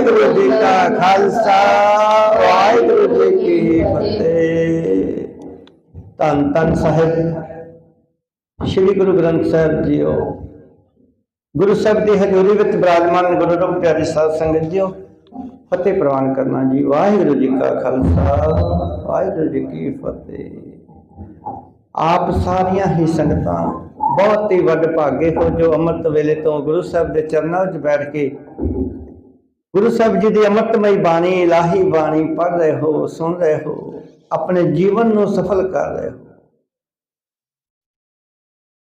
ਵਾਹਿਗੁਰੂ ਜੀ ਕਾ ਖਾਲਸਾ, ਵਾਹਿਗੁਰੂ ਜੀ ਕੀ ਫਤਿਹ। ਧੰਨ ਧੰਨ ਸਾਹਿਬ, ਸ੍ਰੀ ਗੁਰੂ ਗ੍ਰੰਥ ਸਾਹਿਬ ਜੀਓ। ਗੁਰੂ ਸਾਹਿਬ ਦੀ ਹਜ਼ੂਰੀ ਵਿੱਚ ਬਿਰਾਜਮਾਨ ਗੁਰੂ ਰੂਪ ਪਿਆਰੀ ਸਾਧ ਸੰਗਤ ਜੀਓ, ਫਤਿਹ ਪ੍ਰਵਾਨ ਕਰਨਾ ਜੀ। ਵਾਹਿਗੁਰੂ ਜੀ ਕਾ ਖਾਲਸਾ, ਵਾਹਿਗੁਰੂ ਜੀ ਕੀ ਫਤਿਹ। ਆਪ ਸਾਰੀਆਂ ਹੀ ਸੰਗਤਾਂ ਬਹੁਤ ਹੀ ਵੱਡ ਭਾਗੇ ਹੋ ਜੋ ਅੰਮ੍ਰਿਤ ਵੇਲੇ ਤੋਂ ਗੁਰੂ ਸਾਹਿਬ ਦੇ ਚਰਨਾਂ ਵਿੱਚ ਬੈਠ ਕੇ ਗੁਰੂ ਸਾਹਿਬ ਜੀ ਦੀ ਅੰਮ੍ਰਿਤਮਈ ਬਾਣੀ, ਇਲਾਹੀ ਬਾਣੀ ਪੜ੍ਹ ਰਹੇ ਹੋ, ਸੁਣ ਰਹੇ ਹੋ, ਆਪਣੇ ਜੀਵਨ ਨੂੰ ਸਫਲ ਕਰ ਰਹੇ ਹੋ।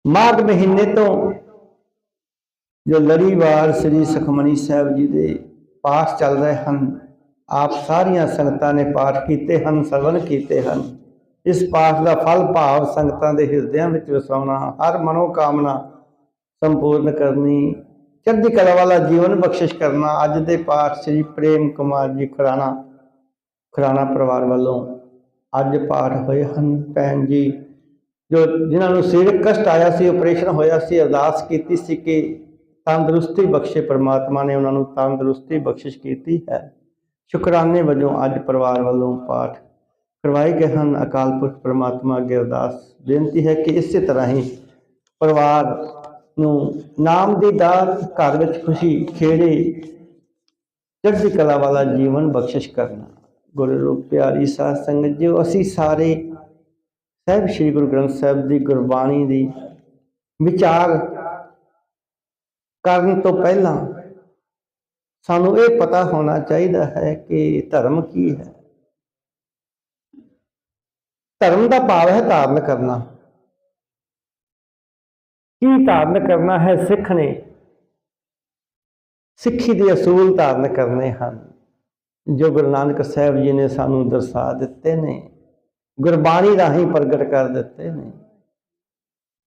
ਮਾਘ ਮਹੀਨੇ ਤੋਂ ਜੋ ਲੜੀਵਾਰ ਸ੍ਰੀ ਸੁਖਮਨੀ ਸਾਹਿਬ ਜੀ ਦੇ ਪਾਠ ਚੱਲ ਰਹੇ ਹਨ, ਆਪ ਸਾਰੀਆਂ ਸੰਗਤਾਂ ਨੇ ਪਾਠ ਕੀਤੇ ਹਨ ਸਰਵਨ ਕੀਤੇ ਹਨ। ਇਸ ਪਾਠ ਦਾ ਫਲ ਭਾਵ ਸੰਗਤਾਂ ਦੇ ਹਿਰਦਿਆਂ ਵਿੱਚ ਵਸਾਉਣਾ, ਹਰ ਮਨੋ ਕਾਮਨਾ ਸੰਪੂਰਨ ਕਰਨੀ ਚੜ੍ਹਦੀ ਕਲਾ ਵਾਲਾ ਜੀਵਨ ਬਖਸ਼ਿਸ਼ ਕਰਨਾ। ਅੱਜ ਦੇ ਪਾਠ ਸ੍ਰੀ ਪ੍ਰੇਮ ਕੁਮਾਰ ਜੀ ਖੁਰਾਣਾ ਖੁਰਾਣਾ ਪਰਿਵਾਰ ਵੱਲੋਂ ਅੱਜ ਪਾਠ ਹੋਏ ਹਨ। ਭੈਣ ਜੀ, ਜੋ ਜਿਨ੍ਹਾਂ ਨੂੰ ਸਰੀਰਕ ਕਸ਼ਟ ਆਇਆ ਸੀ ਆਪਰੇਸ਼ਨ ਹੋਇਆ ਸੀ, ਅਰਦਾਸ ਕੀਤੀ ਸੀ ਕਿ ਤੰਦਰੁਸਤੀ ਬਖਸ਼ੇ ਪ੍ਰਮਾਤਮਾ ਨੇ, ਉਹਨਾਂ ਨੂੰ ਤੰਦਰੁਸਤੀ ਬਖਸ਼ਿਸ਼ ਕੀਤੀ ਹੈ। ਸ਼ੁਕਰਾਨੇ ਵਜੋਂ ਅੱਜ ਪਰਿਵਾਰ ਵੱਲੋਂ ਪਾਠ ਕਰਵਾਏ ਗਏ ਹਨ। ਅਕਾਲ ਪੁਰਖ ਪ੍ਰਮਾਤਮਾ ਅੱਗੇ ਅਰਦਾਸ ਬੇਨਤੀ ਹੈ ਕਿ ਇਸੇ ਤਰ੍ਹਾਂ ਹੀ ਪਰਿਵਾਰ ਨੂੰ ਨਾਮ ਦੀ ਦਾਤ ਘਰ ਵਿੱਚ ਖੁਸ਼ੀ, ਖੇੜੇ, ਚੜ੍ਹਦੀ ਕਲਾ ਵਾਲਾ ਜੀਵਨ ਬਖਸ਼ਿਸ਼ ਕਰਨਾ। ਗੁਰੂ ਰੂਪ ਪਿਆਰੀ ਸਾਧ ਸੰਗਤ, ਜੀ ਅਸੀਂ ਸਾਰੇ ਸਾਹਿਬ ਸ੍ਰੀ ਗੁਰੂ ਗ੍ਰੰਥ ਸਾਹਿਬ ਦੀ ਗੁਰਬਾਣੀ ਦੀ ਵਿਚਾਰ ਕਰਨ ਤੋਂ ਪਹਿਲਾਂ ਸਾਨੂੰ ਇਹ ਪਤਾ ਹੋਣਾ ਚਾਹੀਦਾ ਹੈ ਕਿ ਧਰਮ ਕੀ ਹੈ। ਧਰਮ ਦਾ ਭਾਵ ਹੈ ਧਾਰਨ ਕਰਨਾ। ਕੀ ਧਾਰਨ ਕਰਨਾ ਹੈ ਸਿੱਖ ਨੇ? ਸਿੱਖੀ ਦੇ ਅਸੂਲ ਧਾਰਨ ਕਰਨੇ ਹਨ। ਜੋ ਗੁਰੂ ਨਾਨਕ ਸਾਹਿਬ ਜੀ ਨੇ ਸਾਨੂੰ ਦਰਸਾ ਦਿੱਤੇ ਨੇ, ਗੁਰਬਾਣੀ ਰਾਹੀਂ ਪ੍ਰਗਟ ਕਰ ਦਿੱਤੇ ਨੇ।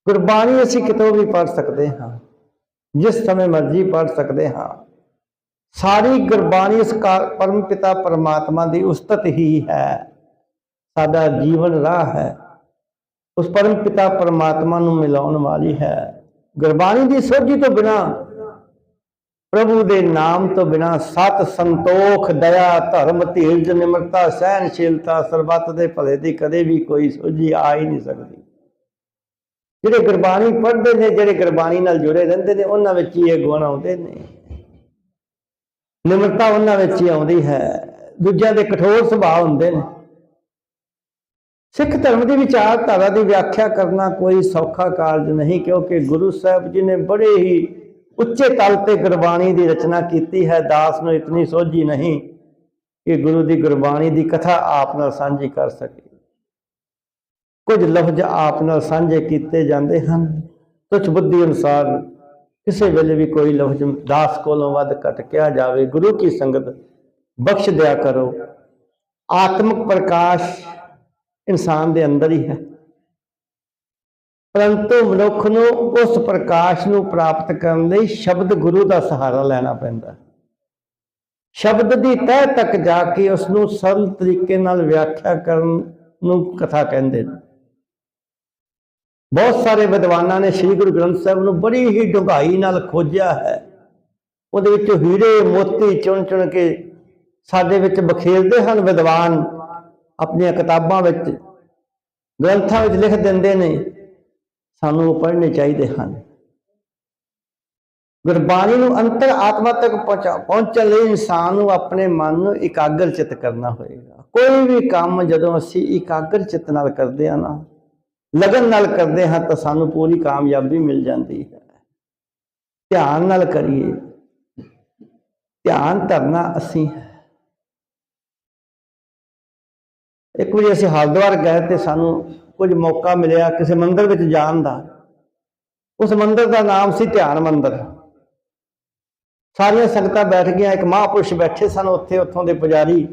ਗੁਰਬਾਣੀ ਅਸੀਂ ਕਿਤੋਂ ਵੀ ਪੜ੍ਹ ਸਕਦੇ ਹਾਂ, ਜਿਸ ਸਮੇਂ ਮਰਜ਼ੀ ਪੜ੍ਹ ਸਕਦੇ ਹਾਂ। ਸਾਰੀ ਗੁਰਬਾਣੀ ਇਸ ਕਾ- ਪਰਮ ਪਿਤਾ ਪਰਮਾਤਮਾ ਦੀ ਉਸਤਤ ਹੀ ਹੈ। ਸਾਡਾ ਜੀਵਨ ਰਾਹ ਹੈ। ਉਸ ਪਰਮ ਪਿਤਾ ਪਰਮਾਤਮਾ ਨੂੰ ਮਿਲਾਉਣ ਵਾਲੀ ਹੈ। ਗੁਰਬਾਣੀ ਦੀ ਸੋਝੀ ਤੋਂ ਬਿਨਾ, ਪ੍ਰਭੂ ਦੇ ਨਾਮ ਤੋਂ ਬਿਨਾ ਸਤ ਸੰਤੋਖ, ਦਇਆ, ਧਰਮ, ਧੀਰਜ, ਨਿਮਰਤਾ ਸਹਿਨਸ਼ੀਲਤਾ ਸਰਬੱਤ ਦੇ ਭਲੇ ਦੀ ਕਦੇ ਵੀ ਕੋਈ ਸੋਝੀ ਆ ਹੀ ਨਹੀਂ ਸਕਦੀ। ਜਿਹੜੇ ਗੁਰਬਾਣੀ ਪੜ੍ਹਦੇ ਨੇ, ਜਿਹੜੇ ਗੁਰਬਾਣੀ ਨਾਲ ਜੁੜੇ ਰਹਿੰਦੇ ਨੇ, ਉਹਨਾਂ ਵਿੱਚ ਹੀ ਇਹ ਗੁਣ ਆਉਂਦੇ ਨੇ। ਨਿਮਰਤਾ ਉਹਨਾਂ ਵਿੱਚ ਹੀ ਆਉਂਦੀ ਹੈ। ਦੂਜਿਆਂ ਦੇ ਕਠੋਰ ਸੁਭਾਅ ਹੁੰਦੇ ਨੇ। ਸਿੱਖ ਧਰਮ ਦੀ ਵਿਚਾਰਧਾਰਾ ਦੀ ਵਿਆਖਿਆ ਕਰਨਾ ਕੋਈ ਸੌਖਾ ਕਾਰਜ ਨਹੀਂ, ਕਿਉਂਕਿ ਗੁਰੂ ਸਾਹਿਬ ਜੀ ਨੇ ਬੜੇ ਹੀ ਉੱਚੇ ਤਲ ਤੇ ਗੁਰਬਾਣੀ ਦੀ ਰਚਨਾ ਕੀਤੀ ਹੈ। ਦਾਸ ਨੂੰ ਇਤਨੀ ਸੋਝੀ ਨਹੀਂ ਕਿ ਗੁਰੂ ਦੀ ਗੁਰਬਾਣੀ ਦੀ ਕਥਾ ਆਪ ਨਾਲ ਸਾਂਝੀ ਕਰ ਸਕੇ। ਕੁਝ ਲਫ਼ਜ਼ ਆਪ ਨਾਲ ਸਾਂਝੇ ਕੀਤੇ ਜਾਂਦੇ ਹਨ। ਤੁਛ ਬੁੱਧੀ ਅਨੁਸਾਰ ਕਿਸੇ ਵੇਲੇ ਵੀ ਕੋਈ ਲਫ਼ਜ਼ ਦਾਸ ਕੋਲੋਂ ਵੱਧ ਘਟ ਕਿਹਾ ਜਾਵੇ। ਗੁਰੂ ਕੀ ਸੰਗਤ ਬਖਸ਼ ਦਿਆ ਕਰੋ। ਆਤਮਿਕ ਪ੍ਰਕਾਸ਼ ਇਨਸਾਨ ਦੇ ਅੰਦਰ ਹੀ ਹੈ। ਪਰੰਤੂ ਮਨੁੱਖ ਨੂੰ ਉਸ ਪ੍ਰਕਾਸ਼ ਨੂੰ ਪ੍ਰਾਪਤ ਕਰਨ ਲਈ ਸ਼ਬਦ ਗੁਰੂ ਦਾ ਸਹਾਰਾ ਲੈਣਾ ਪੈਂਦਾ ਸ਼ਬਦ ਦੀ ਤਹਿ ਤੱਕ ਜਾ ਕੇ ਉਸ ਨੂੰ ਸਰਲ ਤਰੀਕੇ ਨਾਲ ਵਿਆਖਿਆ ਕਰਨ ਨੂੰ ਕਥਾ ਕਹਿੰਦੇ ਨੇ। ਬਹੁਤ ਸਾਰੇ ਵਿਦਵਾਨਾਂ ਨੇ ਸ੍ਰੀ ਗੁਰੂ ਗ੍ਰੰਥ ਸਾਹਿਬ ਨੂੰ ਬੜੀ ਹੀ ਡੂੰਘਾਈ ਨਾਲ ਖੋਜਿਆ ਹੈ। ਉਹਦੇ ਵਿੱਚ ਹੀਰੇ ਮੋਤੀ ਚੁਣ ਚੁਣ ਕੇ ਸਾਡੇ ਵਿੱਚ ਬਖੇਰਦੇ ਹਨ ਵਿਦਵਾਨ। ਆਪਣੀਆਂ ਕਿਤਾਬਾਂ ਵਿੱਚ ਗ੍ਰੰਥਾਂ ਵਿੱਚ ਲਿਖ ਦਿੰਦੇ ਨੇ, ਸਾਨੂੰ ਉਹ ਪੜ੍ਹਨੇ ਚਾਹੀਦੇ ਹਨ। ਗੁਰਬਾਣੀ ਨੂੰ ਅੰਤਰ ਆਤਮਾ ਤੱਕ ਪਹੁੰਚਾ, ਪਹੁੰਚਣ ਲਈ ਇਨਸਾਨ ਨੂੰ ਆਪਣੇ ਮਨ ਨੂੰ ਇਕਾਗਰ ਚਿੱਤ ਕਰਨਾ ਹੋਏਗਾ। ਕੋਈ ਵੀ ਕੰਮ ਜਦੋਂ ਅਸੀਂ ਇਕਾਗਰ ਚਿੱਤ ਨਾਲ ਕਰਦੇ ਹਾਂ ਨਾ, ਲਗਨ ਨਾਲ ਕਰਦੇ ਹਾਂ ਤਾਂ ਸਾਨੂੰ ਪੂਰੀ ਕਾਮਯਾਬੀ ਮਿਲ ਜਾਂਦੀ ਹੈ। ਧਿਆਨ ਨਾਲ ਕਰੀਏ। ਧਿਆਨ ਧਰਨਾ ਅਸੀਂ ਇੱਕ ਵਾਰੀ ਅਸੀਂ ਹਰਿਦੁਆਰ ਗਏ ਤੇ ਸਾਨੂੰ ਕੁਝ ਮੌਕਾ ਮਿਲਿਆ ਕਿਸੇ ਮੰਦਿਰ ਵਿੱਚ ਜਾਣ ਦਾ। ਉਸ ਮੰਦਿਰ ਦਾ ਨਾਮ ਸੀ ਧਿਆਨ ਮੰਦਿਰ। ਸਾਰੀਆਂ ਸੰਗਤਾਂ ਬੈਠ ਗਈਆਂ, ਇੱਕ ਮਹਾਪੁਰਸ਼ ਬੈਠੇ ਸਨ ਉੱਥੇ, ਉੱਥੋਂ ਦੇ ਪੁਜਾਰੀ।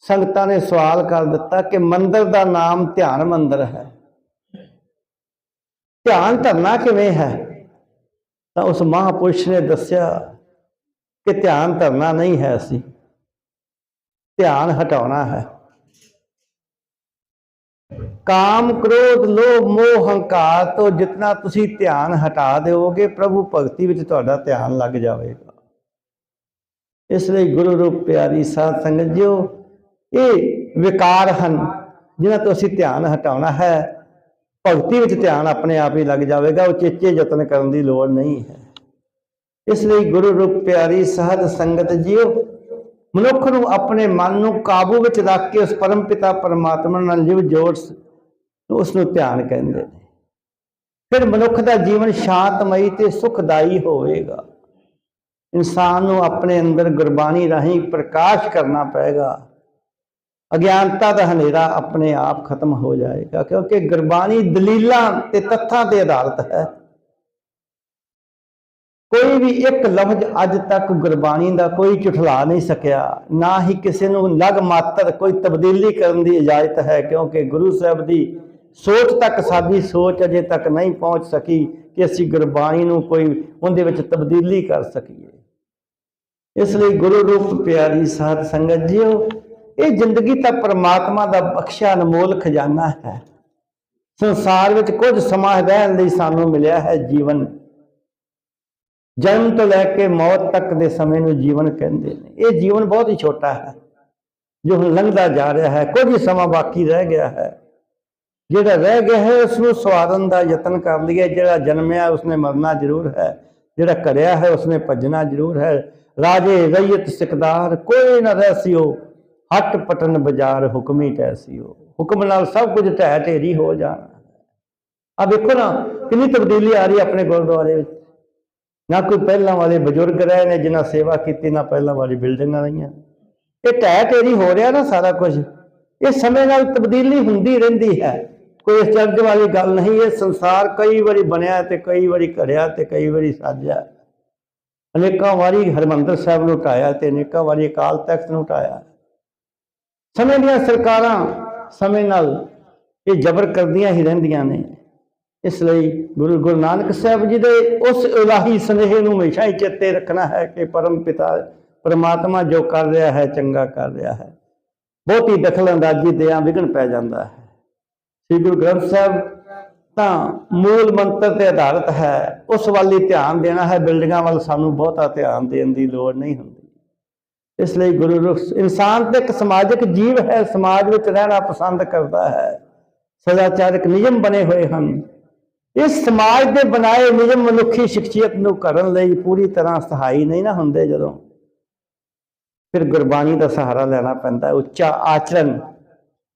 ਸੰਗਤਾਂ ਨੇ ਸਵਾਲ ਕਰ ਦਿੱਤਾ ਕਿ ਮੰਦਿਰ ਦਾ ਨਾਮ ਧਿਆਨ ਮੰਦਿਰ ਹੈ। ਧਿਆਨ ਧਰਨਾ ਕਿਵੇਂ ਹੈ? ਤਾਂ ਉਸ ਮਹਾਪੁਰਸ਼ ਨੇ ਦੱਸਿਆ ਕਿ ਧਿਆਨ ਧਰਨਾ ਨਹੀਂ ਹੈ ਅਸੀਂ। ਧਿਆਨ ਹਟਾਉਣਾ ਹੈ। ਕਾਮ ਕ੍ਰੋਧ, ਲੋਭ, ਮੋਹ, ਹੰਕਾਰ ਤੋਂ ਜਿਤਨਾ ਤੁਸੀਂ ਧਿਆਨ ਹਟਾ ਦਿਓਗੇ, ਪ੍ਰਭੂ ਭਗਤੀ ਵਿੱਚ ਤੁਹਾਡਾ ਧਿਆਨ ਲੱਗ ਜਾਵੇਗਾ। ਇਸ ਲਈ ਗੁਰੂ ਰੂਪ ਪਿਆਰੀ ਸਾਧ ਸੰਗਤ ਜੀਓ, ਇਹ ਵਿਕਾਰ ਹਨ ਜਿਨ੍ਹਾਂ ਤੋਂ ਅਸੀਂ ਧਿਆਨ ਹਟਾਉਣਾ ਹੈ। ਭਗਤੀ ਵਿੱਚ ਧਿਆਨ ਆਪਣੇ ਆਪ ਹੀ ਲੱਗ ਜਾਵੇਗਾ ਉਚੇਚੇ ਯਤਨ ਕਰਨ ਦੀ ਲੋੜ ਨਹੀਂ ਹੈ। ਇਸ ਲਈ ਗੁਰੂ ਰੂਪ ਪਿਆਰੀ ਸਾਧ ਸੰਗਤ ਜੀਓ, ਮਨੁੱਖ ਨੂੰ ਆਪਣੇ ਮਨ ਨੂੰ ਕਾਬੂ ਵਿੱਚ ਰੱਖ ਕੇ ਉਸ ਪਰਮ ਪਿਤਾ ਪਰਮਾਤਮਾ ਨਾਲ ਜਿਵ ਜੋੜ ਉਸ ਨੂੰ ਧਿਆਨ ਕਹਿੰਦੇ ਨੇ। ਫਿਰ ਮਨੁੱਖ ਦਾ ਜੀਵਨ ਸ਼ਾਂਤਮਈ ਤੇ ਸੁਖਦਾਈ ਹੋਵੇਗਾ। ਇਨਸਾਨ ਨੂੰ ਆਪਣੇ ਅੰਦਰ ਗੁਰਬਾਣੀ ਰਾਹੀਂ ਪ੍ਰਕਾਸ਼ ਕਰਨਾ ਪਏਗਾ। ਅਗਿਆਨਤਾ ਦਾ ਹਨੇਰਾ ਆਪਣੇ ਆਪ ਖਤਮ ਹੋ ਜਾਏਗਾ, ਕਿਉਂਕਿ ਗੁਰਬਾਣੀ ਦਲੀਲਾਂ ਤੇ ਤੱਥਾਂ ਤੇ ਆਧਾਰਿਤ ਹੈ। ਕੋਈ ਵੀ ਇੱਕ ਲਫ਼ਜ਼ ਅੱਜ ਤੱਕ ਗੁਰਬਾਣੀ ਦਾ ਕੋਈ ਝੁਠਲਾ ਨਹੀਂ ਸਕਿਆ। ਨਾ ਹੀ ਕਿਸੇ ਨੂੰ ਲਗ ਮਾਤਰ ਕੋਈ ਤਬਦੀਲੀ ਕਰਨ ਦੀ ਇਜਾਜ਼ਤ ਹੈ, ਕਿਉਂਕਿ ਗੁਰੂ ਸਾਹਿਬ ਦੀ ਸੋਚ ਤੱਕ ਸਾਡੀ ਸੋਚ ਅਜੇ ਤੱਕ ਨਹੀਂ ਪਹੁੰਚ ਸਕੀ ਕਿ ਅਸੀਂ ਗੁਰਬਾਣੀ ਨੂੰ ਕੋਈ ਉਹਦੇ ਵਿੱਚ ਤਬਦੀਲੀ ਕਰ ਸਕੀਏ। ਇਸ ਲਈ ਗੁਰੂ ਰੂਪ ਪਿਆਰੀ ਸਾਧ ਸੰਗਤ ਜੀਓ, ਇਹ ਜ਼ਿੰਦਗੀ ਤਾਂ ਪ੍ਰਮਾਤਮਾ ਦਾ ਬਖਸ਼ਿਆ ਅਨਮੋਲ ਖਜ਼ਾਨਾ ਹੈ। ਸੰਸਾਰ ਵਿੱਚ ਕੁਝ ਸਮਾਂ ਰਹਿਣ ਲਈ ਸਾਨੂੰ ਮਿਲਿਆ ਹੈ ਜੀਵਨ। ਜਨਮ ਤੋਂ ਲੈ ਕੇ ਮੌਤ ਤੱਕ ਦੇ ਸਮੇਂ ਨੂੰ ਜੀਵਨ ਕਹਿੰਦੇ ਨੇ। ਇਹ ਜੀਵਨ ਬਹੁਤ ਹੀ ਛੋਟਾ ਹੈ, ਜੋ ਹੁਣ ਲੰਘਦਾ ਜਾ ਰਿਹਾ ਹੈ, ਕੁਝ ਹੀ ਸਮਾਂ ਬਾਕੀ ਰਹਿ ਗਿਆ ਹੈ। ਜਿਹੜਾ ਰਹਿ ਗਿਆ ਹੈ ਉਸ ਨੂੰ ਸਵਾਰਨ ਦਾ ਯਤਨ ਕਰ ਲਈਏ। ਜਿਹੜਾ ਜਨਮਿਆ, ਉਸਨੇ ਮਰਨਾ ਜ਼ਰੂਰ ਹੈ। ਜਿਹੜਾ ਕਰਿਆ ਹੈ, ਉਸਨੇ ਭੱਜਣਾ ਜ਼ਰੂਰ ਹੈ। ਰਾਜੇ ਰਈਅਤ ਸਿਕਦਾਰ, ਕੋਈ ਨਾ ਰਹਿਸਿਓ ਹੱਟ ਪਟਨ ਬਾਜ਼ਾਰ, ਹੁਕਮੀ ਟੈਸਿਓ ਹੁਕਮ ਨਾਲ ਸਭ ਕੁਝ ਢਹਿ ਢੇਰੀ ਹੋ ਜਾਣਾ ਆ ਵੇਖੋ ਨਾ, ਕਿੰਨੀ ਤਬਦੀਲੀ ਆ ਰਹੀ ਆਪਣੇ ਗੁਰਦੁਆਰੇ ਵਿੱਚ। ਨਾ ਕੋਈ ਪਹਿਲਾਂ ਵਾਲੇ ਬਜ਼ੁਰਗ ਰਹੇ ਨੇ, ਜਿਨ੍ਹਾਂ ਸੇਵਾ ਕੀਤੀ, ਨਾ ਪਹਿਲਾਂ ਵਾਲੀ ਬਿਲਡਿੰਗਾਂ ਰਹੀਆਂ। ਇਹ ਢਹਿ ਢੇਰੀ ਹੋ ਰਿਹਾ ਨਾ ਸਾਰਾ ਕੁਝ। ਇਹ ਸਮੇਂ ਨਾਲ ਤਬਦੀਲੀ ਹੁੰਦੀ ਰਹਿੰਦੀ ਹੈ। ਕੋਈ ਅਚਰਜ ਵਾਲੀ ਗੱਲ ਨਹੀਂ, ਇਹ ਸੰਸਾਰ ਕਈ ਵਾਰੀ ਬਣਿਆ ਤੇ ਕਈ ਵਾਰੀ ਘੜਿਆ ਤੇ ਕਈ ਵਾਰੀ ਸਾਜਿਆ। ਅਨੇਕਾਂ ਵਾਰੀ ਹਰਮੰਦਰ ਸਾਹਿਬ ਨੂੰ ਢਾਇਆ ਤੇ ਅਨੇਕਾਂ ਵਾਰੀ ਅਕਾਲ ਤਖਤ ਨੂੰ ਢਾਇਆ ਸਮੇਂ ਦੀਆਂ ਸਰਕਾਰਾਂ ਸਮੇਂ ਨਾਲ ਇਹ ਜ਼ਬਰ ਕਰਦੀਆਂ ਹੀ ਰਹਿੰਦੀਆਂ ਨੇ। ਇਸ ਲਈ ਗੁਰੂ ਗੁਰੂ ਨਾਨਕ ਸਾਹਿਬ ਜੀ ਦੇ ਉਸ ਇਲਾਹੀ ਸੁਨੇਹੇ ਨੂੰ ਹਮੇਸ਼ਾ ਹੀ ਚੇਤੇ ਰੱਖਣਾ ਹੈ ਕਿ ਪਰਮ ਪਿਤਾ ਪਰਮਾਤਮਾ ਜੋ ਕਰ ਰਿਹਾ ਹੈ, ਚੰਗਾ ਕਰ ਰਿਹਾ ਹੈ। ਬਹੁਤੀ ਦਖਲ ਅੰਦਾਜ਼ੀ ਦਿਆਂ ਵਿਘਨ ਪੈ ਜਾਂਦਾ ਹੈ। ਸ੍ਰੀ ਗੁਰੂ ਗ੍ਰੰਥ ਸਾਹਿਬ, ਤਾਂ ਮੂਲ ਮੰਤਰ ਤੇ ਆਧਾਰਿਤ ਹੈ, ਉਸ ਵੱਲ ਹੀ ਧਿਆਨ ਦੇਣਾ ਹੈ, ਬਿਲਡਿੰਗਾਂ ਵੱਲ ਸਾਨੂੰ ਬਹੁਤਾ ਧਿਆਨ ਦੇਣ ਦੀ ਲੋੜ ਨਹੀਂ ਹੁੰਦੀ। ਇਸ ਲਈ ਗੁਰੂ ਰੂਪ ਇਨਸਾਨ ਤੇ ਇੱਕ ਸਮਾਜਿਕ ਜੀਵ ਹੈ, ਸਮਾਜ ਵਿੱਚ ਰਹਿਣਾ ਪਸੰਦ ਕਰਦਾ ਹੈ, ਸਦਾਚਾਰਕ ਨਿਯਮ ਬਣੇ ਹੋਏ ਹਨ। ਇਸ ਸਮਾਜ ਦੇ ਬਣਾਏ ਨਿਯਮ ਮਨੁੱਖੀ ਸ਼ਖਸੀਅਤ ਨੂੰ ਕਰਨ ਲਈ ਪੂਰੀ ਤਰ੍ਹਾਂ ਸਹਾਈ ਨਹੀਂ ਨਾ ਹੁੰਦੇ ਜਦੋਂ। ਫਿਰ ਗੁਰਬਾਣੀ ਦਾ ਸਹਾਰਾ ਲੈਣਾ ਪੈਂਦਾ ਉੱਚਾ ਆਚਰਣ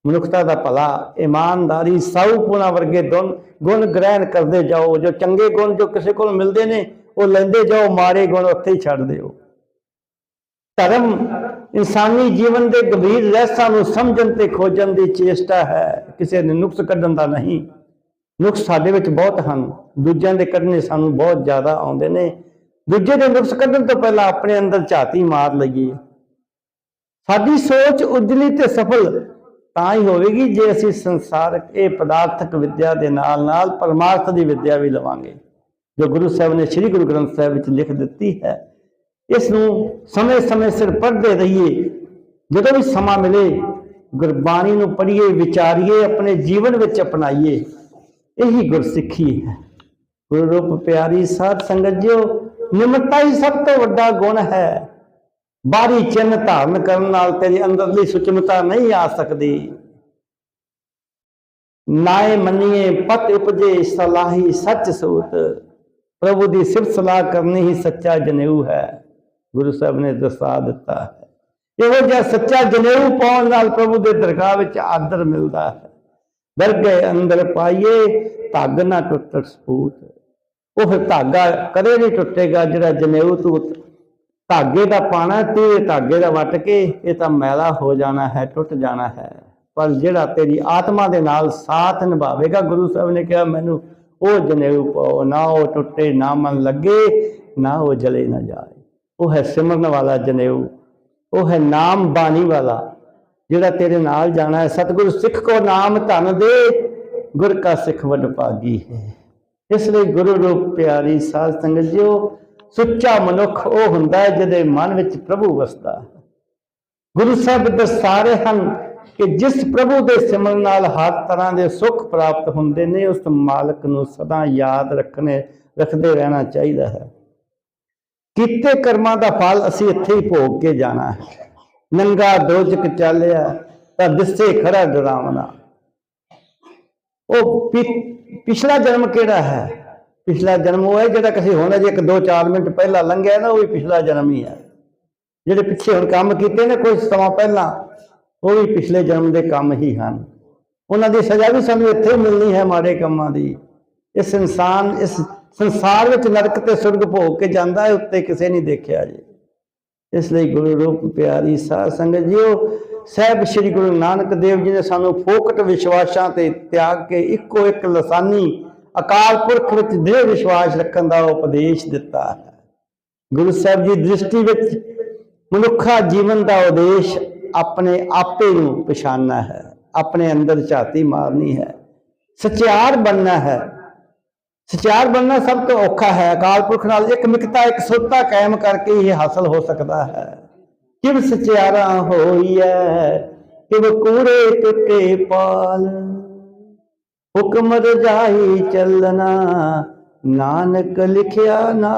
ਮਨੁੱਖਤਾ ਦਾ ਭਲਾ, ਇਮਾਨਦਾਰੀ ਸੌਪੁਣਾ ਵਰਗੇ ਦੁਨ, ਗੁਣ ਗ੍ਰਹਿਣ ਕਰਦੇ ਜਾਓ, ਜੋ ਚੰਗੇ ਗੁਣ ਜੋ ਕਿਸੇ ਕੋਲ ਮਿਲਦੇ ਨੇ, ਉਹ ਲੈਂਦੇ ਜਾਓ, ਮਾੜੇ ਗੁਣ ਉੱਥੇ ਹੀ ਛੱਡ ਦਿਓ। ਧਰਮ ਇਨਸਾਨੀ ਜੀਵਨ ਦੇ ਗੰਭੀਰ ਰਹੱਸਾਂ ਨੂੰ ਸਮਝਣ ਤੇ ਖੋਜਣ ਦੀ ਚੇਸ਼ਟਾ ਹੈ। ਕਿਸੇ ਨੇ ਨੁਕਸ ਕੱਢਣ ਦਾ ਨਹੀਂ। ਨੁਕਸ ਸਾਡੇ ਵਿੱਚ ਬਹੁਤ ਹਨ। ਦੂਜਿਆਂ ਦੇ ਕੱਢਣੇ ਸਾਨੂੰ ਬਹੁਤ ਜ਼ਿਆਦਾ ਆਉਂਦੇ ਨੇ। ਦੂਜੇ ਦੇ ਨੁਕਸ ਕੱਢਣ ਤੋਂ ਪਹਿਲਾਂ ਆਪਣੇ ਅੰਦਰ ਝਾਤੀ ਮਾਰ ਲਈਏ। ਸਾਡੀ ਸੋਚ ਉਜਲੀ ਤੇ ਸਫਲ ਤਾਂ ਹੀ ਹੋਵੇਗੀ ਜੇ ਅਸੀਂ ਸੰਸਾਰਕ ਇਹ ਪਦਾਰਥਕ ਵਿਦਿਆ ਦੇ ਨਾਲ ਨਾਲ ਪਰਮਾਰਥ ਦੀ ਵਿਦਿਆ ਵੀ ਲਵਾਂਗੇ। ਜੋ ਗੁਰੂ ਸਾਹਿਬ ਨੇ ਸ੍ਰੀ ਗੁਰੂ ਗ੍ਰੰਥ ਸਾਹਿਬ ਵਿੱਚ ਲਿਖ ਦਿੱਤੀ ਹੈ, ਇਸ ਨੂੰ ਸਮੇਂ-ਸਮੇਂ ਸਿਰ ਪੜ੍ਹਦੇ ਰਹੀਏ। ਜਦੋਂ ਵੀ ਸਮਾਂ ਮਿਲੇ, ਗੁਰਬਾਣੀ ਨੂੰ ਪੜ੍ਹੀਏ, ਵਿਚਾਰੀਏ, ਆਪਣੇ ਜੀਵਨ ਵਿੱਚ ਅਪਣਾਈਏ, ਇਹੀ ਗੁਰਸਿੱਖੀ ਹੈ। ਗੁਰੂ ਰੂਪ ਪਿਆਰੀ ਸਾਧ ਸੰਗਤ ਜਿਓ, ਨਿਮਰਤਾ ਹੀ ਸਭ ਤੋਂ ਵੱਡਾ ਗੁਣ ਹੈ। ਬਾਹਰੀ ਚਿੰਨ ਧਾਰਨ ਕਰਨ ਨਾਲ ਤੇਰੀ ਅੰਦਰਲੀ ਸੁਚਮਤਾ ਨਹੀਂ ਆ ਸਕਦੀ। ਨਾਏ ਮੰਨੀਏ, ਪਤ ਉਪਜੇ ਸਲਾਹੀ ਸੱਚ ਸੂਤ। ਪ੍ਰਭੂ ਦੀ ਸਿਫਤ ਸਲਾਹ ਕਰਨੀ ਹੀ ਸੱਚਾ ਜਨੇਊ ਹੈ। ਗੁਰੂ ਸਾਹਿਬ ਨੇ ਦਸਾ ਦਿੱਤਾ ਹੈ। ਇਹੋ ਜਿਹਾ ਸੱਚਾ ਜਨੇਊ ਪਾਉਣ ਨਾਲ ਪ੍ਰਭੂ ਦੇ ਦਰਗਾਹ ਵਿੱਚ ਆਦਰ ਮਿਲਦਾ ਹੈ। ਦਰਗਹਿ ਅੰਦਰ ਪਾਈਏ, ਧਾਗ ਨਾ ਟੁੱਟ ਸਪੂਤ। ਉਹ ਫਿਰ ਧਾਗਾ ਕਦੇ ਨਹੀਂ ਟੁੱਟੇਗਾ ਜਿਹੜਾ ਜਨੇਊ ਤੂੰ ਧਾਗੇ ਦਾ ਪਾਣਾ ਤੇ ਧਾਗੇ ਦਾ ਵੱਟ ਕੇ ਇਹ ਤਾਂ ਮੈਲਾ ਹੋ ਜਾਣਾ ਹੈ, ਟੁੱਟ ਜਾਣਾ ਹੈ। ਪਰ ਜਿਹੜਾ ਤੇਰੀ ਆਤਮਾ ਦੇ ਨਾਲ ਸਾਥ ਨਿਭਾਵੇਗਾ, ਗੁਰੂ ਸਾਹਿਬ ਨੇ ਕਿਹਾ, ਮੈਨੂੰ ਉਹ ਜਨੇਊ ਪਾਓ, ਨਾ ਉਹ ਟੁੱਟੇ, ਨਾ ਮਨ ਲੱਗੇ, ਨਾ ਉਹ ਜਲੇ ਨਾ ਜਾਏ। ਉਹ ਹੈ ਸਿਮਰਨ ਵਾਲਾ ਜਨੇਊ, ਉਹ ਹੈ ਨਾਮ ਬਾਣੀ ਵਾਲਾ, ਜਿਹੜਾ ਤੇਰੇ ਨਾਲ ਜਾਣਾ ਹੈ। ਸਤਿਗੁਰੂ ਸਿੱਖ ਕੋ ਨਾਮ ਧਨ ਦੇ, ਗੁਰ ਕਾ ਸਿੱਖ ਵਡ ਭਾਗੀ ਹੈ। ਇਸ ਲਈ ਗੁਰੂ ਰੂਪ ਪਿਆਰੀ ਸਾਧ ਸੰਗਤ ਜੀਓ ਸੁੱਚਾ ਮਨੁੱਖ ਉਹ ਹੁੰਦਾ ਹੈ ਜਿਹਦੇ ਮਨ ਵਿੱਚ ਪ੍ਰਭੂ ਵਸਦਾ ਹੈ। ਗੁਰੂ ਸਾਹਿਬ ਦਸਾਰੇ ਹਨ ਕਿ ਜਿਸ ਪ੍ਰਭੂ ਦੇ ਸਿਮਰਨ ਨਾਲ ਹਰ ਤਰ੍ਹਾਂ ਦੇ ਸੁੱਖ ਪ੍ਰਾਪਤ ਹੁੰਦੇ ਨੇ, ਉਸ ਮਾਲਕ ਨੂੰ ਸਦਾ ਯਾਦ ਰੱਖਣੇ, ਰੱਖਦੇ ਰਹਿਣਾ ਚਾਹੀਦਾ ਹੈ। ਕੀਤੇ ਕਰਮਾਂ ਦਾ ਫਲ ਅਸੀਂ ਇੱਥੇ ਹੀ ਭੋਗ ਕੇ ਜਾਣਾ ਹੈ। ਨੰਗਾ ਦੋਜਕ ਚੱਲਿਆ, ਤਾਂ ਦਿਸੇ ਖੜਾ ਡਰਾਵਣਾ। ਉਹ ਪਿਛਲਾ ਜਨਮ ਕਿਹੜਾ ਹੈ? ਪਿਛਲਾ ਜਨਮ ਉਹ ਹੈ ਜਿਹੜਾ ਕਿਸੇ ਹੋਣਾ ਜੇ ਇੱਕ 2-4 ਮਿੰਟ ਪਹਿਲਾਂ ਲੰਘਿਆ ਨਾ, ਉਹ ਵੀ ਪਿਛਲਾ ਜਨਮ ਹੀ ਹੈ। ਜਿਹੜੇ ਪਿੱਛੇ ਹੁਣ ਕੰਮ ਕੀਤੇ ਨੇ ਕੁਝ ਸਮਾਂ ਪਹਿਲਾਂ, ਉਹ ਵੀ ਪਿਛਲੇ ਜਨਮ ਦੇ ਕੰਮ ਹੀ ਹਨ। ਉਹਨਾਂ ਦੀ ਸਜ਼ਾ ਵੀ ਸਾਨੂੰ ਇੱਥੇ ਮਿਲਣੀ ਹੈ ਮਾੜੇ ਕੰਮਾਂ ਦੀ। ਇਸ ਇਨਸਾਨ, ਇਸ ਸੰਸਾਰ ਵਿੱਚ ਨਰਕ ਤੇ ਸੁਰਗ ਭੋਗ ਕੇ ਜਾਂਦਾ ਹੈ, ਉੱਤੇ ਕਿਸੇ ਨਹੀਂ ਦੇਖਿਆ ਜੀ। ਇਸ ਲਈ ਗੁਰੂ ਰੂਪ ਪਿਆਰੀ ਸਾਧ ਸੰਗਤ ਜੀਓ, ਸਹਿਬ ਸ੍ਰੀ ਗੁਰੂ ਨਾਨਕ ਦੇਵ ਜੀ ਨੇ ਸਾਨੂੰ ਫੋਕਟ ਵਿਸ਼ਵਾਸਾਂ ਤੇ ਤਿਆਗ ਕੇ ਇੱਕੋ ਇੱਕ ਲਸਾਨੀ ਅਕਾਲ ਪੁਰਖ ਵਿੱਚ ਦ੍ਰਿੜ ਵਿਸ਼ਵਾਸ ਰੱਖਣ ਦਾ ਉਪਦੇਸ਼ ਦਿੱਤਾ ਹੈ। ਗੁਰੂ ਸਾਹਿਬ ਜੀ ਦ੍ਰਿਸ਼ਟੀ ਵਿੱਚ ਮਨੁੱਖਾ ਜੀਵਨ ਦਾ ਉਦੇਸ਼ ਆਪਣੇ ਆਪੇ ਨੂੰ ਪਛਾਨਣਾ ਹੈ, ਆਪਣੇ ਅੰਦਰ ਝਾਤੀ ਮਾਰਨੀ ਹੈ। ਸਚਿਆਰ ਬਣਨਾ ਹੈ। ਸਚਿਆਰ ਬਣਨਾ ਸਭ ਤੋਂ ਔਖਾ ਹੈ। ਅਕਾਲ ਪੁਰਖ ਨਾਲ ਇੱਕ ਮਿਕਤਾ ਇੱਕ ਸੋਤਾ ਕਾਇਮ ਕਰਕੇ ਇਹ ਹਾਸਲ ਹੋ ਸਕਦਾ ਹੈ। ਕਿਵ ਸਚਿਆਰਾ ਹੋਈਐ, ਕਿਵ ਕੂੜੇ ਟੁੱਟੇ ਪਾਲ। ਹੁਕਮ ਰਜਾਈ ਚੱਲਣਾ, ਨਾਨਕ ਲਿਖਿਆ ਨਾ।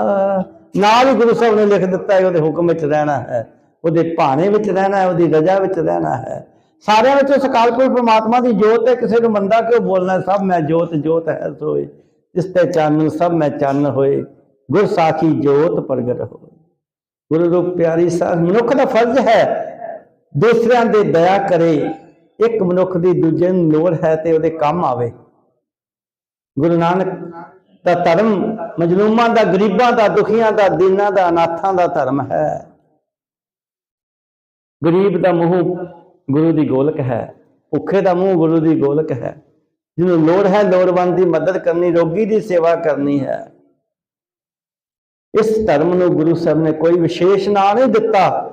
ਨਾਲ ਗੁਰੂ ਸਾਹਿਬ ਨੇ ਲਿਖ ਦਿੱਤਾ ਹੈ, ਉਹਦੇ ਹੁਕਮ ਵਿੱਚ ਰਹਿਣਾ ਹੈ, ਉਹਦੇ ਭਾਣੇ ਵਿੱਚ ਰਹਿਣਾ ਹੈ, ਉਹਦੀ ਰਜਾ ਵਿੱਚ ਰਹਿਣਾ ਹੈ। ਸਾਰਿਆਂ ਵਿੱਚ ਉਸ ਅਕਾਲ ਪ੍ਰਮਾਤਮਾ ਦੀ ਜੋਤ ਹੈ, ਕਿਸੇ ਨੂੰ ਮੰਦਾ ਕਿਉਂ ਬੋਲਣਾ, ਸਭ ਮੈਂ ਜੋਤ ਜੋਤ ਹੈ ਸੋਏ ਜਿਸ ਤੇ ਚੰਨ ਸਭ ਮੈਂ ਚੰਨ ਹੋਏ। ਗੁਰ ਸਾਖੀ ਜੋਤ ਪ੍ਰਗਟ ਹੋਏ। ਗੁਰੂ ਰੂਪ ਪਿਆਰੀ ਸਾਧ, ਮਨੁੱਖ ਦਾ ਫਰਜ਼ ਹੈ, ਦੂਸਰਿਆਂ ਦੇ ਦਇਆ ਕਰੇ। ਇੱਕ ਮਨੁੱਖ ਦੀ ਦੂਜੇ ਨੂੰ ਲੋੜ ਹੈ ਤੇ ਉਹਦੇ ਕੰਮ ਆਵੇ। ਗੁਰੂ ਨਾਨਕ ਦਾ ਧਰਮ ਮਜਲੂਮਾਂ ਦਾ, ਗਰੀਬਾਂ ਦਾ, ਦੁਖੀਆਂ ਦਾ, ਦੀਨਾਂ ਦਾ, ਅਨਾਥਾਂ ਦਾ ਧਰਮ ਹੈ। ਗਰੀਬ ਦਾ ਮੂੰਹ ਗੁਰੂ ਦੀ ਗੋਲਕ ਹੈ, ਭੁੱਖੇ ਦਾ ਮੂੰਹ ਗੁਰੂ ਦੀ ਗੋਲਕ ਹੈ। ਜਿਹਨੂੰ ਲੋੜ ਹੈ, ਲੋੜਵੰਦ ਦੀ ਮਦਦ ਕਰਨੀ, ਰੋਗੀ ਦੀ ਸੇਵਾ ਕਰਨੀ ਹੈ। ਇਸ ਧਰਮ ਨੂੰ ਗੁਰੂ ਸਾਹਿਬ ਨੇ ਕੋਈ ਵਿਸ਼ੇਸ਼ ਨਾਂ ਨਹੀਂ ਦਿੱਤਾ।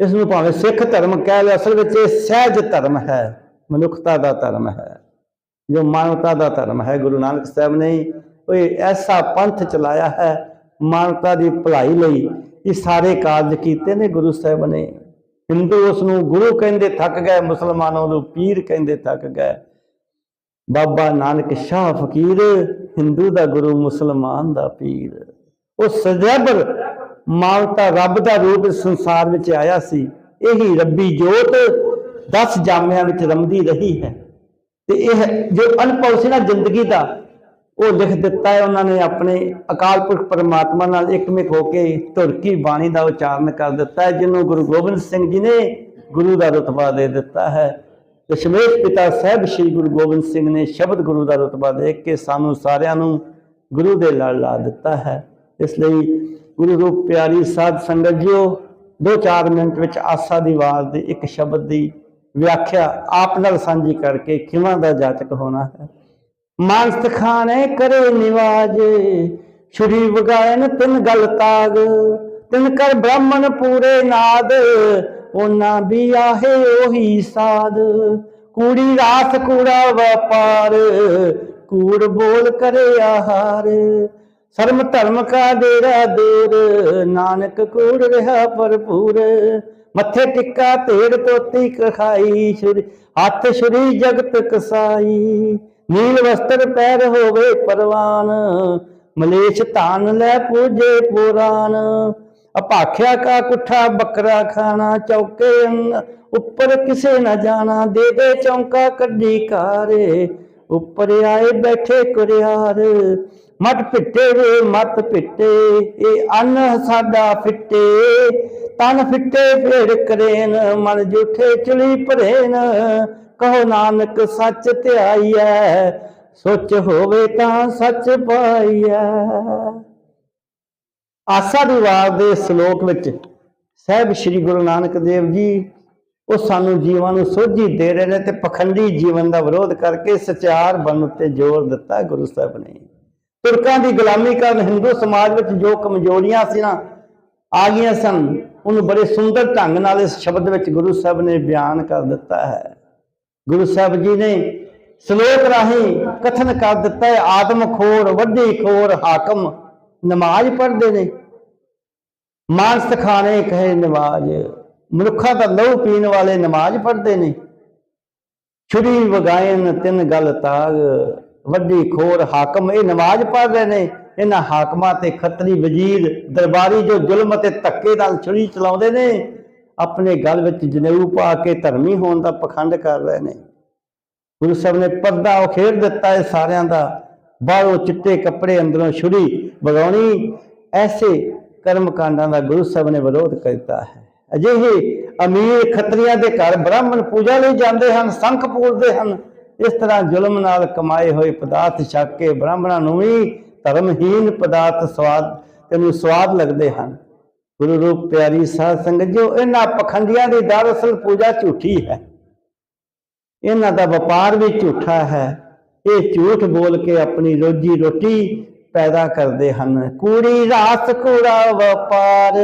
ਇਸ ਨੂੰ ਭਾਵੇਂ ਸਿੱਖ ਧਰਮ ਕਹਿ ਲਓ, ਅਸਲ ਵਿੱਚ ਇਹ ਸਹਿਜ ਧਰਮ ਹੈ, ਮਨੁੱਖਤਾ ਦਾ ਧਰਮ ਹੈ। ਜੋ ਮਾਨਵਤਾ ਦਾ ਧਰਮ ਹੈ, ਗੁਰੂ ਨਾਨਕ ਸਾਹਿਬ ਨੇ ਕੋਈ ਐਸਾ ਪੰਥ ਚਲਾਇਆ ਹੈ, ਮਾਨਵਤਾ ਦੀ ਭਲਾਈ ਲਈ ਇਹ ਸਾਰੇ ਕਾਰਜ ਕੀਤੇ ਨੇ ਗੁਰੂ ਸਾਹਿਬ ਨੇ। ਹਿੰਦੂ ਉਸ ਨੂੰ ਗੁਰੂ ਕਹਿੰਦੇ ਥੱਕ ਗਏ, ਮੁਸਲਮਾਨਾਂ ਨੂੰ ਪੀਰ ਕਹਿੰਦੇ ਥੱਕ ਗਏ। ਬਾਬਾ ਨਾਨਕ ਸ਼ਾਹ ਫਕੀਰ, ਹਿੰਦੂ ਦਾ ਗੁਰੂ, ਮੁਸਲਮਾਨ ਦਾ ਪੀਰ। ਉਹ ਸਜੈਬਰ ਮਾਨਵਤਾ ਰੱਬ ਦਾ ਰੂਪ ਸੰਸਾਰ ਵਿੱਚ ਆਇਆ ਸੀ। ਇਹੀ ਰੱਬੀ ਜੋਤ 10 ਜਾਮਿਆਂ ਵਿੱਚ ਰਮਦੀ ਰਹੀ ਹੈ। ਤੇ ਇਹ ਜੋ ਅਨੁਭਵ ਸੀ ਨਾ ਜ਼ਿੰਦਗੀ ਦਾ, ਉਹ ਲਿਖ ਦਿੱਤਾ ਹੈ ਉਹਨਾਂ ਨੇ ਆਪਣੇ ਅਕਾਲ ਪੁਰਖ ਪਰਮਾਤਮਾ ਨਾਲ ਇੱਕਮਿਕ ਹੋ ਕੇ ਧੁਰਕੀ ਬਾਣੀ ਦਾ ਉਚਾਰਨ ਕਰ ਦਿੱਤਾ ਹੈ, ਜਿਹਨੂੰ ਗੁਰੂ ਗੋਬਿੰਦ ਸਿੰਘ ਜੀ ਨੇ ਗੁਰੂ ਦਾ ਰਤਬਾ ਦੇ ਦਿੱਤਾ ਹੈ। ਦਸ਼ਮੇਸ਼ ਪਿਤਾ ਸਾਹਿਬ ਸ੍ਰੀ ਗੁਰੂ ਗੋਬਿੰਦ ਸਿੰਘ ਨੇ ਸ਼ਬਦ ਗੁਰੂ ਦਾ ਰਤਬਾ ਦੇ ਕੇ ਸਾਨੂੰ ਸਾਰਿਆਂ ਨੂੰ ਗੁਰੂ ਦੇ ਲੜ ਲਾ ਦਿੱਤਾ ਹੈ। ਇਸ ਲਈ ਗੁਰੂ ਰੂਪ ਪਿਆਰੀ ਸਾਧ ਸੰਗਤ ਜੀਓ, ਦੋ ਚਾਰ ਮਿੰਟ ਵਿੱਚ ਆਸਾ ਦੀ ਆਵਾਜ਼ ਦੇ ਇੱਕ ਸ਼ਬਦ ਦੀ ਵਿਆਖਿਆ ਆਪ ਨਾਲ ਸਾਂਝੀ ਕਰਕੇ ਕਿਵਾਂ ਦਾ ਜਾਚਕ ਹੋਣਾ ਹੈ। ਮਾਨਸਤ ਖਾਨੇ ਕਰੇ ਨਿਵਾਜ ਸ਼੍ਰੀ ਵਗਾਇਨ ਤਿੰਨ ਗਲ ਤਾਗ, ਤਿੰਨ ਕਰ ਬ੍ਰਾਹਮਣ ਪੂਰੇ ਨਾਦ, ਉਹਨਾਂ ਵੀ ਆਹੇ ਉਹੀ ਸਾਧ ਕੂੜੀ ਰਾਸ, ਕੂੜਾ ਵਪਾਰ, ਕੂੜ ਬੋਲ ਕਰੇ ਆਹਾਰ। ਸਰਮ ਧਰਮ ਕਾ ਡੇਰਾ ਦੂਰ, ਨਾਨਕ ਕੂੜ ਰਿਹਾ ਭਰਪੂਰ। ਮੱਥੇ ਟਿੱਕਾ ਢੇੜ ਤੋਤੀ ਕਖਾਈ ਛੁਰੀ, ਹੱਥ ਸੁਰੀ ਜਗਤ ਕਸਾਈ। ਨੀਲ ਵਸਤਰ ਪੈਰ ਹੋਵੇ ਪਰਵਾਨ ਮਲੇਸ਼ ਧਾਨ ਲੈ ਪੂਜੇ ਪੁਰਾਨ। ਅਪਾਖਿਆ ਕਾ ਕੁੱਠਾ ਬੱਕਰਾ ਖਾਣਾ, ਚੌਕੇ ਉੱਪਰ ਕਿਸੇ ਨਾ ਜਾਣਾ। ਦੇ ਦੇ ਚੌਂਕਾ ਕੱਢੀ ਕਾਰੇ ਉੱਪਰ ਆਏ ਬੈਠੇ ਕੁਰਿਆਰ। ਮਤ ਪਿੱਟੇ ਵੇ ਮਤ ਪਿੱਟੇ, ਇਹ ਅੰਨ ਸਾਡਾ ਫਿੱਟੇ। ਤਨ ਫਿੱਟੇ ਫੇਰ ਕਰੇਨ, ਮਨ ਜੂਠੇ ਚਲੀ ਭਰੇਨ। ਕਹੋ ਨਾਨਕ, ਸੱਚ ਧਿਆਈਐ, ਸੋਚ ਹੋਵੇ ਤਾਂ ਸੱਚ ਪਾਈਐ। ਆਸਾ ਦੀ ਵਾਰ ਦੇ ਸ਼ਲੋਕ ਵਿੱਚ ਸਹਿਬ ਸ੍ਰੀ ਗੁਰੂ ਨਾਨਕ ਦੇਵ ਜੀ, ਉਹ ਸਾਨੂੰ ਜੀਵਾਂ ਨੂੰ ਸੋਝੀ ਦੇ ਰਹੇ ਨੇ ਤੇ ਪਖੰਡੀ ਜੀਵਨ ਦਾ ਵਿਰੋਧ ਕਰਕੇ ਸਚਿਆਰ ਬਣਨ ਉੱਤੇ ਜ਼ੋਰ ਦਿੱਤਾ ਗੁਰੂ ਸਾਹਿਬ ਨੇ। ਤੁਰਕਾਂ ਦੀ ਗੁਲਾਮੀ ਕਾਰਨ ਹਿੰਦੂ ਸਮਾਜ ਵਿੱਚ ਜੋ ਕਮਜ਼ੋਰੀਆਂ ਸੀ ਨਾ ਆ ਗਈਆਂ ਸਨ। ਉਹਨੂੰ ਬੜੇ ਸੁੰਦਰ ਢੰਗ ਨਾਲ ਇਸ ਸ਼ਬਦ ਵਿੱਚ ਗੁਰੂ ਸਾਹਿਬ ਨੇ ਬਿਆਨ ਕਰ ਦਿੱਤਾ ਹੈ। ਗੁਰੂ ਸਾਹਿਬ ਜੀ ਨੇ ਸ਼ਲੋਕ ਰਾਹੀਂ ਕਥਨ ਕਰ ਦਿੱਤਾ ਹੈ ਆਦਮ ਖੋਰ, ਵੱਡੀ ਖੋਰ, ਹਾਕਮ, ਨਮਾਜ਼ ਪੜ੍ਹਦੇ ਨੇ। ਮਾਨਸ ਖਾਣੇ ਕਹੇ ਨਮਾਜ਼ ਮਨੁੱਖਾਂ ਦਾ ਲਹੂ ਪੀਣ ਵਾਲੇ ਨਮਾਜ਼ ਪੜ੍ਹਦੇ ਨੇ। ਛੁਰੀ ਵਗਾਇਨ ਤਿੰਨ ਗਲ ਤਾਗ ਵੱਡੀ ਖੋਰ ਹਾਕਮ ਇਹ ਨਮਾਜ਼ ਪੜ੍ਹ ਰਹੇ ਨੇ। ਇਹਨਾਂ ਹਾਕਮਾਂ ਤੇ ਖੱਤਰੀ ਵਜ਼ੀਰ ਦਰਬਾਰੀ ਜੋ ਜ਼ੁਲਮ ਅਤੇ ਧੱਕੇ ਨਾਲ ਛੁਰੀ ਚਲਾਉਂਦੇ ਨੇ, ਆਪਣੇ ਗਲ ਵਿੱਚ ਜਨੇਊ ਪਾ ਕੇ ਧਰਮੀ ਹੋਣ ਦਾ ਪਖੰਡ ਕਰ ਰਹੇ ਨੇ। ਗੁਰੂ ਸਾਹਿਬ ਨੇ ਪਰਦਾ ਉਖੇੜ ਦਿੱਤਾ ਹੈ ਸਾਰਿਆਂ ਦਾ। ਬਾਹਰੋਂ ਚਿੱਟੇ ਕੱਪੜੇ ਅੰਦਰੋਂ ਛੁਰੀ ਵਗਾਉਣੀ, ਐਸੇ ਕਰਮ ਕਾਂਡਾਂ ਦਾ ਗੁਰੂ ਸਾਹਿਬ ਨੇ ਵਿਰੋਧ ਕੀਤਾ ਹੈ। ਅਜਿਹੇ ਅਮੀਰ ਖੱਤਰੀਆਂ ਦੇ ਘਰ ਬ੍ਰਾਹਮਣ ਪੂਜਾ ਲਈ ਜਾਂਦੇ ਹਨ, ਸੰਖ ਪੂਜਦੇ ਹਨ। ਇਸ ਤਰ੍ਹਾਂ ਜ਼ੁਲਮ ਨਾਲ ਕਮਾਏ ਹੋਏ ਪਦਾਰਥ ਛਕ ਕੇ ਬ੍ਰਾਹਮਣਾਂ ਨੂੰ ਵੀ ਧਰਮਹੀਨ ਪਦਾਰਥ ਸਵਾਦ, ਤੈਨੂੰ ਸਵਾਦ ਲੱਗਦੇ ਹਨ। ਗੁਰੂ ਰੂਪ ਪਿਆਰੀ ਸਾਧ ਸੰਗਤ, ਜੋ ਇਹਨਾਂ ਪਖੰਡੀਆਂ ਦੀ ਦਰਅਸਲ ਪੂਜਾ ਝੂਠੀ ਹੈ। ਇਹਨਾਂ ਦਾ ਵਪਾਰ ਵੀ ਝੂਠਾ ਹੈ। ਇਹ ਝੂਠ ਬੋਲ ਕੇ ਆਪਣੀ ਰੋਜੀ ਰੋਟੀ ਪੈਦਾ ਕਰਦੇ ਹਨ। ਕੂੜੀ ਰਾਸ, ਕੂੜਾ ਵਪਾਰ,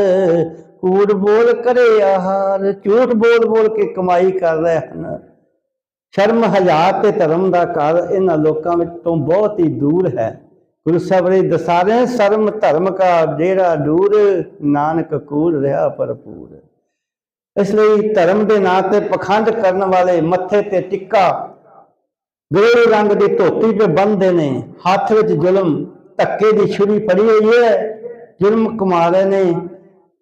ਕੂੜ ਬੋਲ ਕਰੇ ਆਹਾਰ, ਝੂਠ ਬੋਲ ਬੋਲ ਕੇ ਕਮਾਈ ਕਰ ਰਹੇ ਹਨ। ਸ਼ਰਮ ਹਜ਼ਾਰ ਤੇ ਧਰਮ ਦਾ ਘਰ ਇਹਨਾਂ ਲੋਕਾਂ ਵਿੱਚ ਤੋਂ ਬਹੁਤ ਹੀ ਦੂਰ ਹੈ। ਗੁਰੂ ਸਾਹਿਬ ਨੇ ਦਸਾਰੇ, ਸ਼ਰਮ ਧਰਮ ਕਾ ਜਿਹੜਾ ਦੂਰ, ਨਾਨਕ ਕੂਲ ਰਿਹਾ ਭਰਪੂਰ। ਇਸ ਲਈ ਧਰਮ ਦੇ ਨਾਂ ਤੇ ਪਖੰਡ ਕਰਨ ਵਾਲੇ ਮੱਥੇ ਤੇ ਟਿੱਕਾ, ਗਰੇ ਰੰਗ ਦੀ ਧੋਤੀ ਤੇ ਬੰਨਦੇ ਨੇ, ਹੱਥ ਵਿੱਚ ਜ਼ੁਲਮ, ਧੱਕੇ ਦੀ ਛੁਰੀ ਫੜੀ ਹੋਈ ਹੈ। ਜ਼ੁਲਮ ਕਮਾ ਰਹੇ ਨੇ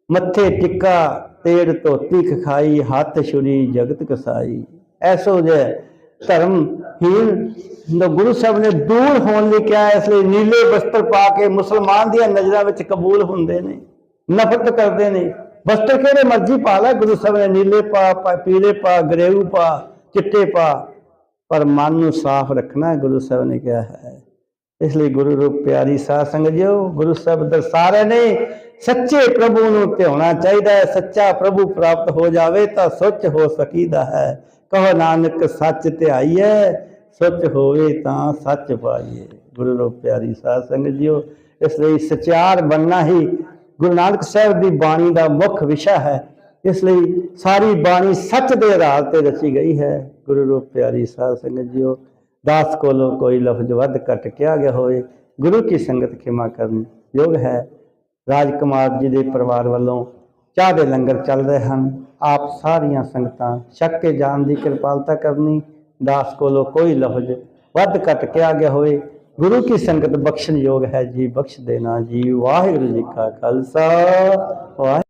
ਮੱਥੇ ਟਿੱਕਾ, ਤੇੜ ਧੋਤੀ, ਖਖਾਈ, ਹੱਥ ਛੁਰੀ, ਜਗਤ ਕਸਾਈ। ਐਸੋ ਜੇ ਧਰਮਹੀਨ ਨੂੰ ਗੁਰੂ ਸਾਹਿਬ ਨੇ ਦੂਰ ਹੋਣ ਲਈ ਕਿਹਾ, ਇਸ ਲਈ ਨੀਲੇ ਵਸਤਰ ਪਾ ਕੇ ਮੁਸਲਮਾਨ ਦੀਆਂ ਨਜ਼ਰਾਂ ਵਿੱਚ ਕਬੂਲ ਹੁੰਦੇ ਨੇ, ਨਫ਼ਰਤ ਕਰਦੇ ਨੇ। ਵਸਤਰ ਕਿਹੜੇ ਮਰਜ਼ੀ ਪਾ ਲੈ, ਗੁਰੂ ਸਾਹਿਬ ਨੇ ਨੀਲੇ ਪਾ- ਪੀਲੇ ਪਾ, ਗਰੇਊ ਪਾ, ਚਿੱਟੇ ਪਾ, ਪਰ ਮਨ ਨੂੰ ਸਾਫ਼ ਰੱਖਣਾ ਗੁਰੂ ਸਾਹਿਬ ਨੇ ਕਿਹਾ ਹੈ। ਇਸ ਲਈ ਗੁਰੂ ਰੂਪ ਪਿਆਰੀ ਸਾਧ ਸੰਗਤ ਜੀਓ, ਗੁਰੂ ਸਾਹਿਬ ਦਰਸਾ ਰਹੇ ਨੇ, ਸੱਚੇ ਪ੍ਰਭੂ ਨੂੰ ਧਿਆਉਣਾ ਚਾਹੀਦਾ ਹੈ, ਸੱਚਾ ਪ੍ਰਭੂ ਪ੍ਰਾਪਤ ਹੋ ਜਾਵੇ ਤਾਂ ਸੁੱਚ ਹੋ ਸਕੀਦਾ ਹੈ। ਕਹੋ ਨਾਨਕ ਸੱਚ ਧਿਆਈਐ ਸੱਚ ਹੋਵੇ ਤਾਂ ਸੱਚ ਪਾਈਏ। ਗੁਰੂ ਰੂਪ ਪਿਆਰੀ ਸਾਧ ਸੰਗਤ ਜੀਓ, ਇਸ ਲਈ ਸਚਿਆਰ ਬੰਨਾ ਹੀ ਗੁਰੂ ਨਾਨਕ ਸਾਹਿਬ ਦੀ ਬਾਣੀ ਦਾ ਮੁੱਖ ਵਿਸ਼ਾ ਹੈ। ਇਸ ਲਈ ਸਾਰੀ ਬਾਣੀ ਸੱਚ ਦੇ ਆਧਾਰ ਤੇ ਰਚੀ ਗਈ ਹੈ। ਗੁਰੂ ਰੂਪ ਪਿਆਰੀ ਸਾਧ ਸੰਗਤ ਜੀਓ, ਦਾਸ ਕੋਲੋਂ ਕੋਈ ਲਫ਼ਜ਼ ਵੱਧ ਘਟ ਕਿਹਾ ਗਿਆ ਹੋਵੇ, ਗੁਰੂ ਕੀ ਸੰਗਤ ਖਿਮਾ ਕਰਨ ਯੋਗ ਹੈ। ਰਾਜਕੁਮਾਰ ਜੀ ਦੇ ਪਰਿਵਾਰ ਵੱਲੋਂ ਚਾਹ ਦੇ ਲੰਗਰ ਚੱਲ ਰਹੇ ਹਨ, ਆਪ ਸਾਰੀਆਂ ਸੰਗਤਾਂ ਛੱਕ ਕੇ ਜਾਣ ਦੀ ਕਿਰਪਾਲਤਾ ਕਰਨੀ, ਦਾਸ ਕੋਲੋਂ ਕੋਈ ਲਫ਼ਜ਼ ਵੱਧ ਘਟ ਕਿਹਾ ਗਿਆ ਹੋਵੇ। ਗੁਰੂ ਕੀ ਸੰਗਤ ਬਖਸ਼ਣ ਯੋਗ ਹੈ ਜੀ, ਬਖਸ਼ ਦੇਣਾ ਜੀ। ਵਾਹਿਗੁਰੂ ਜੀ ਕਾ ਖਾਲਸਾ। ਵਾਹਿ